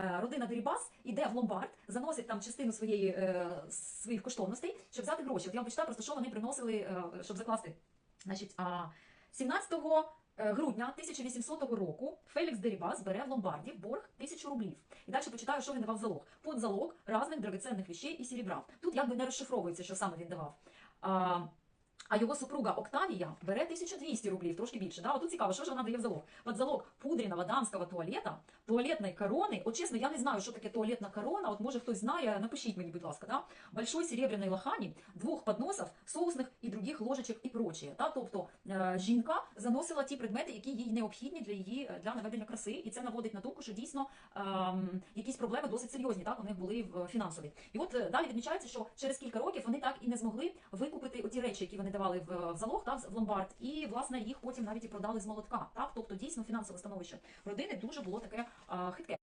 Е, Родина Дерібас іде в ломбард, заносить там частину своєї, е, своїх коштовностей, щоб взяти гроші. От я вам почитаю просто, що вони приносили, е, щоб закласти. Значить, а 17 е, грудня 1800 року Фелікс Дерібас бере в ломбарді борг 1000 рублів. І далі почитаю, що він давав залог. Под залог разних драгоценних вещей і серебра. Тут якби не розшифровується, що саме він давав. А, його супруга Октавія бере 1200 рублів, трошки більше. Да? Отут цікаво, що ж вона дає в залог? Под залог пудріного дамського туалета, туалетної корони. От чесно, я не знаю, що таке туалетна корона. От може хтось знає, напишіть мені, будь ласка, да? большой серебряной лохані, двох подносів, соусних і других ложечок і прочее. Та? Тобто е, жінка заносила ті предмети, які їй необхідні для її е, для наведення краси, і це наводить на думку, що дійсно ем, якісь проблеми досить серйозні. Так у них були в фінансові. І от е, далі відмічається, що через кілька років вони так і не змогли викупити оті речі, які вони давали в, в залог, так, в ломбард, і власне їх потім навіть і продали з молотка. Так, тобто дійсно фінансове становище родини дуже було таке а, хитке.